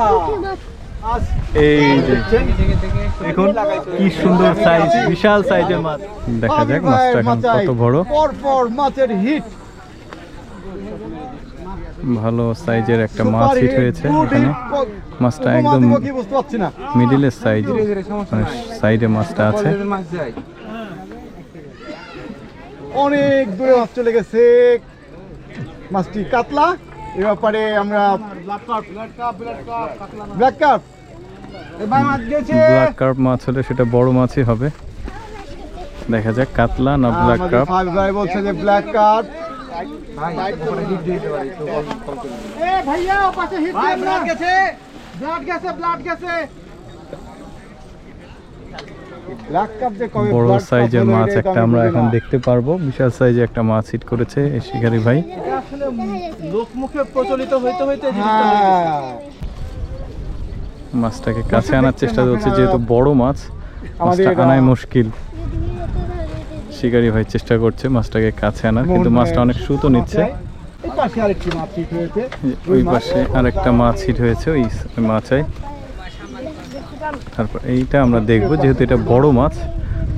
কাতলা আজ এই যে দেখুন কি সুন্দর সাইজ বিশাল সাইজের মাছ। দেখা যাক মাছটা এখন কত বড়। পর পর মাছের হিট ভালো সাইজের একটা মাছ হিট হয়েছে এখানে। মাছটা একদম মিডিলের সাইজ সাইডে মাছটা আছে। অনেক দূরে মাছ চলে গেছে। মাছটি কাতলা। এ ব্যাপারে আমরা ব্ল্যাক কার্প ব্ল্যাক কার্প মাছ। হলে সেটা বড় মাছই হবে। দেখা যাক কাতলা না ব্ল্যাক কার্প ফাইভ ভাই বলছে যে ব্ল্যাক কার্প এ ভাইয়া পাশে হিট ব্লাড গেছে। ব্লাড গেছে ব্লাড গেছে ব্ল্যাক কাপ যে কবে বড় সাইজের মাছ একটা আমরা এখন দেখতে পারব। বিশাল সাইজে একটা মাছ হিট করেছে এই শিকারি ভাই। লোকমুখে প্রচলিত হইতে হইতে হ্যাঁ। মাছটাকে কাছে আনার চেষ্টা করছে যেহেতু বড় মাছ মাছটা আনাই মুশকিল। শিকারি ভাই চেষ্টা করছে মাছটাকে কাছে আনার কিন্তু মাছটা অনেক সুতো নিচ্ছে। এই পাশে আরেকটি মাছ ওই পাশে আরেকটা মাছ হিট হয়েছে ওই ওই মাছাই। তারপর এইটা আমরা দেখব যেহেতু এটা বড় মাছ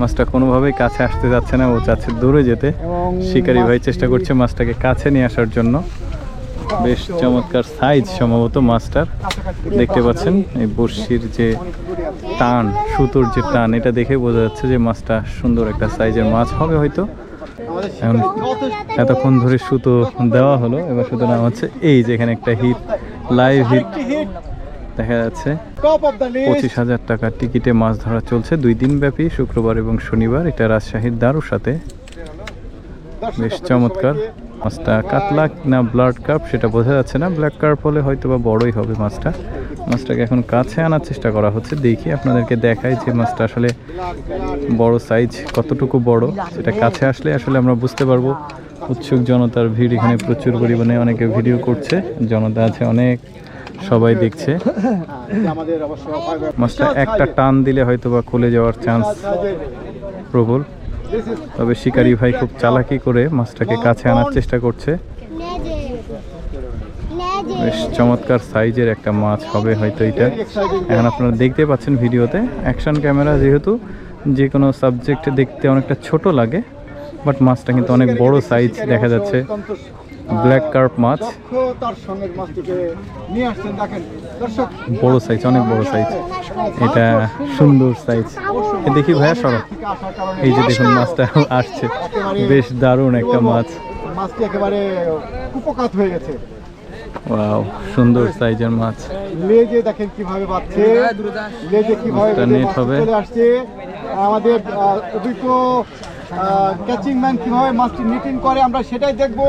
মাছটা কোনোভাবেই কাছে আসতে যাচ্ছে না ও চাচ্ছে দূরে যেতে। শিকারি ভাই চেষ্টা করছে মাছটাকে কাছে নিয়ে আসার জন্য। বেশ চমৎকার সাইজ সম্ভবত মাছটার। দেখতে পাচ্ছেন এই বড়শির যে টান সুতোর যে টান এটা দেখে বোঝা যাচ্ছে যে মাছটা সুন্দর একটা সাইজের মাছ হবে হয়তো। এখন এতক্ষণ ধরে সুতো দেওয়া হলো এবার সুতো নেওয়া হচ্ছে এই যে এখানে একটা হিট লাইভ হিট দেখা যাচ্ছে। পঁচিশ হাজার টাকার টিকিটে মাছ ধরা চলছে। দুই দিন ব্যাপী শুক্রবার এবং শনিবার এটা রাজশাহীর দারুর সাথে বেশ চমৎকার। মাছটা কাতলা না ব্লাড কার্প সেটা বোঝা যাচ্ছে না। ব্ল্যাক কার্প হলে হয়তো বা বড়ই হবে মাছটা। মাছটাকে এখন কাছে আনার চেষ্টা করা হচ্ছে। দেখি আপনাদেরকে দেখাই যে মাছটা আসলে বড় সাইজ কতটুকু বড়। সেটা কাছে আসলে আসলে আমরা বুঝতে পারব। উৎসুক জনতার ভিড় এখানে প্রচুর পরিমাণে অনেকে ভিডিও করছে। জনতা আছে অনেক। সবাই দেখছে। মাছটা একটা টান দিলে হয়তো বা খুলে যাওয়ার চান্স প্রবল। তবে শিকারি ভাই খুব চালাকি করে মাছটাকে কাছে আনার চেষ্টা করছে। বেশ চমৎকার সাইজের একটা মাছ হবে হয়তো এটা। এখন আপনারা দেখতে পাচ্ছেন ভিডিওতে। অ্যাকশন ক্যামেরা যেহেতু যে কোনো সাবজেক্ট দেখতে অনেকটা ছোট লাগে বাট মাছটা কিন্তু অনেক বড় সাইজ দেখা যাচ্ছে। ব্ল্যাক কার্প মাছ। দক্ষতার সঙ্গে মাছটিকে নিয়ে আসছেন দেখেন। দর্শক বড় সাইজ অনেক বড় সাইজ এটা সুন্দর সাইজ দেখি ভাইয়া সরো। এই যে দেখুন মাছটা আসছে। বেশ দারুণ একটা মাছ। মাছটি একেবারে কুপকাত হয়ে গেছে। ওয়াও সুন্দর সাইজের মাছ। লেজে দেখেন কীভাবে বাচ্ছে লেজে কীভাবে মাছটা বেঁধে net মাছটি হবে। চলে আসছে। আমাদের অভিজ্ঞ ক্যাচিং ম্যান কীভাবে মাছটি নিটিং করে আমরা সেটাই দেখব।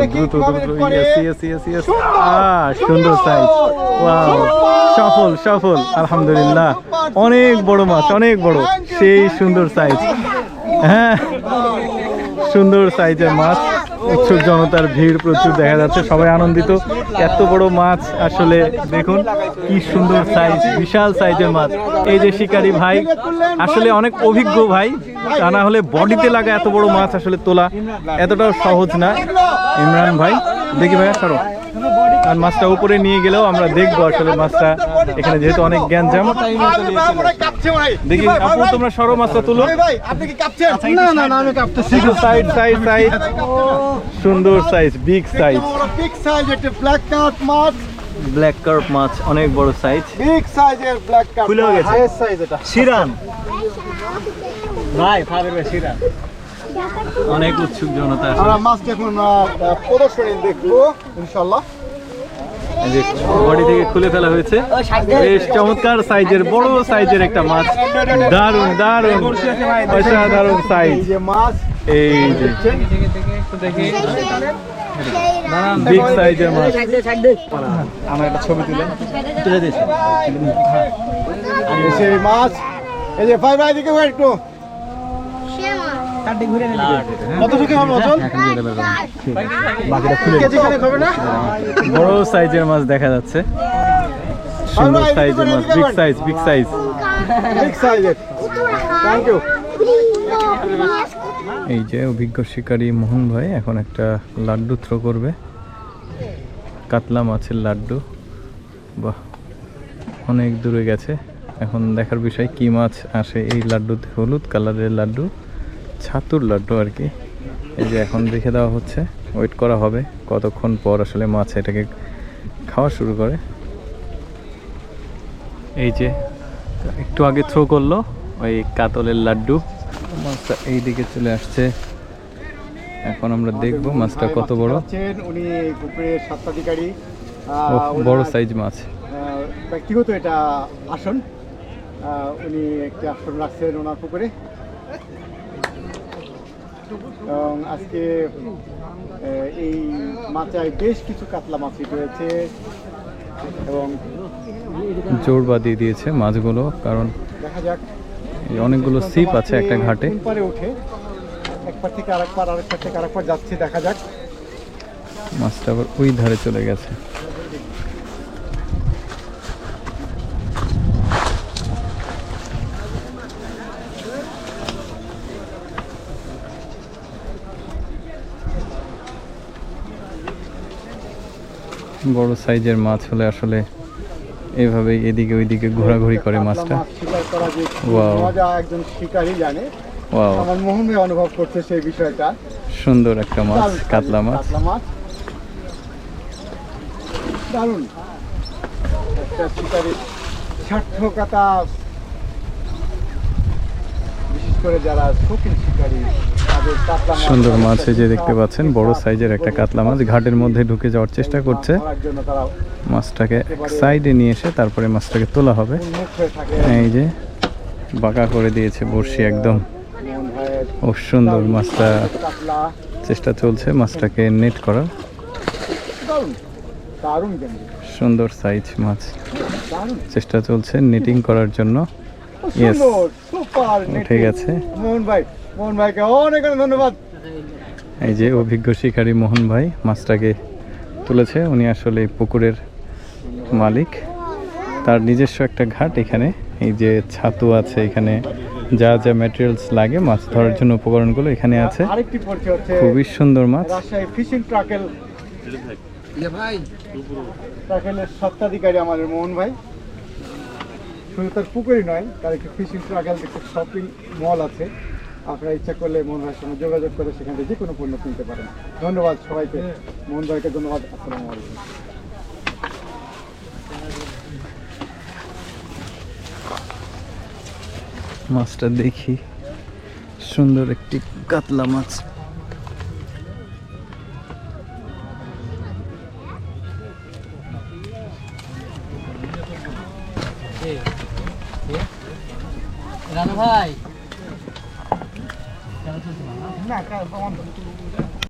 দেখি কীভাবে করে। সুন্দর সাইজ ওয়াও সফল সফল আলহামদুলিল্লাহ অনেক বড় মাছ অনেক বড়। সেই সুন্দর সাইজ হ্যাঁ। সুন্দর সাইজের মাছ উৎসুক জনতার ভিড় প্রচুর দেখা যাচ্ছে, সবাই আনন্দিত। এত বড় মাছ আসলে দেখুন, কি সুন্দর সাইজ বিশাল সাইজের মাছ। এই যে শিকারি ভাই, আসলে অনেক অভিজ্ঞ ভাই, তা না হলে বডিতে লাগা এত বড় মাছ আসলে তোলা এতটাও সহজ না। ইমরান ভাই, দেখি ভাইয়া সরো আর মাছটা উপরে নিয়ে গেলেও আমরা দেখব আসলে মাছটা। এখানে যেহেতু অনেক কাঁপছে দেখি আপু তোমরা সরো মাছটা তুলো। ভাই, ভাই আপনি কি কাঁপছেন না না না আমি কাঁপতেছি। সাইড সাইড সাইড সুন্দর size big size big size একটা ব্ল্যাক কাট মাছ। ব্ল্যাক কার্প মাছ অনেক বড় সাইজ বিগ সাইজের ব্ল্যাক কাট খুলেও গেছে। হাইয়েস্ট সাইজ এটা। শিরান। ভাই শিরান। অনেক উৎসুক জনতা আমরা মাছটা এখন প্রদর্শনী দেখব ইনশাল্লাহ এই যে বডি থেকে খুলে ফেলা হয়েছে। বেশ চমৎকার সাইজের বড় সাইজের একটা মাছ। দারুণ দারুণ অসাধারণ সাইজ। এই যে। মাছ এই বিগ সাইজের মাছ। আমরা একটা ছবি তুলেন তুলে দিয়েছি। মাছ। এই যে দিকে একটু। কত থেকে হবে ওজন কেজি খানেক হবে না? বড় সাইজের মাছ দেখা যাচ্ছে। সুন্দর সাইজের মাছ big size big size big সাইজের থ্যাংক ইউ এই যে অভিজ্ঞ শিকারী মোহন ভাই এখন একটা লাড্ডু থ্রো করবে। কাতলা মাছের লাড্ডু। বাহ অনেক দূরে গেছে। এখন দেখার বিষয় কি মাছ আসে এই লাড্ডুতে? হলুদ কালারের লাড্ডু। ছাতুর লাড্ডু আর কি। এই যে এখন রেখে দেওয়া হচ্ছে। ওয়েট করা হবে। কতক্ষণ পর আসলে মাছ এটাকে খাওয়া শুরু করে। এই যে একটু আগে থ্রো করল ওই কাতলের লাড্ডু। মাছটা এই দিকে চলে আসছে। এখন আমরা দেখব মাছটা কত বড়। উনি পুকুরের বড় সাইজ মাছ। ব্যক্তিগত এটা আসন। উনি একটি আসন রাখছেন ওনার পুকুরে। এবং আজকে এই মাচায় বেশ কিছু কাতলা মাছ রয়েছে এবং জোর বাঁধিয়ে দিয়েছে মাছগুলো কারণ দেখা যাক। এই অনেকগুলো সিপ আছে একটা ঘাটে। পারে ওঠে। এক পার থেকে আরেক পার আরেক পার থেকে আরেক পার যাচ্ছে দেখা যাক। মাছটা আবার ওই ধারে চলে গেছে। বড় সাইজের মাছ হলে আসলে এভাবে এদিকে ওইদিকে ঘোরাঘুরি করে মাছটা। শিকার একজন শিকারী জানে। আমার মোহন অনুভব করছে সেই বিষয়টা। সুন্দর একটা মাছ কাতলা মাছ। কাতলা মাছ। দারুণ। একটা শিকারীর সার্থকতা। বিশেষ করে যারা শৌখিন শিকারী সুন্দর মাছ এই যে দেখতে পাচ্ছেন, বড় সাইজের একটা কাতলা মাছ। ঘাটের মধ্যে ঢুকে যাওয়ার চেষ্টা করছে। মাছটাকে এক সাইডে নিয়ে এসে তারপরে মাছটাকে তোলা হবে। এই যে বাঁকা করে দিয়েছে বড়শি একদম। ও সুন্দর মাছটা চেষ্টা চলছে মাছটাকে নেট করার। সুন্দর সাইজ মাছ। চেষ্টা চলছে নেটিং করার জন্য। উঠে গেছে। মোহন ভাই মোহন ভাইকে অনেক অনেক ধন্যবাদ। এই যে অভিজ্ঞ শিকারী মোহন ভাই মাছটাকে তুলেছে উনি আসলে এই পুকুরের মালিক। তার নিজস্ব একটা ঘাট এখানে এই যে ছাতু আছে এখানে যা যা ম্যাটেরিয়ালস লাগে মাছ ধরার জন্য উপকরণগুলো এখানে আছে। আরেকটি পরিচয় হচ্ছে খুবই সুন্দর মাছ। ফিশিং ট্রাকেল ট্রাকেলের সত্ত্বাধিকারী আমাদের মোহন ভাই। শুধু তার পুকুরই নয় তার একটি ফিশিং ট্রাকেল একটি শপিং মল আছে। আপনারা ইচ্ছা করলে মোহন ভাইয়ের সঙ্গে যোগাযোগ করে সেখান থেকে যে কোনো পণ্য কিনতে পারেন। ধন্যবাদ সবাইকে। মোহন ভাইকে ধন্যবাদ। আসসালামু আলাইকুম। মাছটা দেখি। সুন্দর একটি কাতলা মাছ। রানু ভাই 那该帮我们。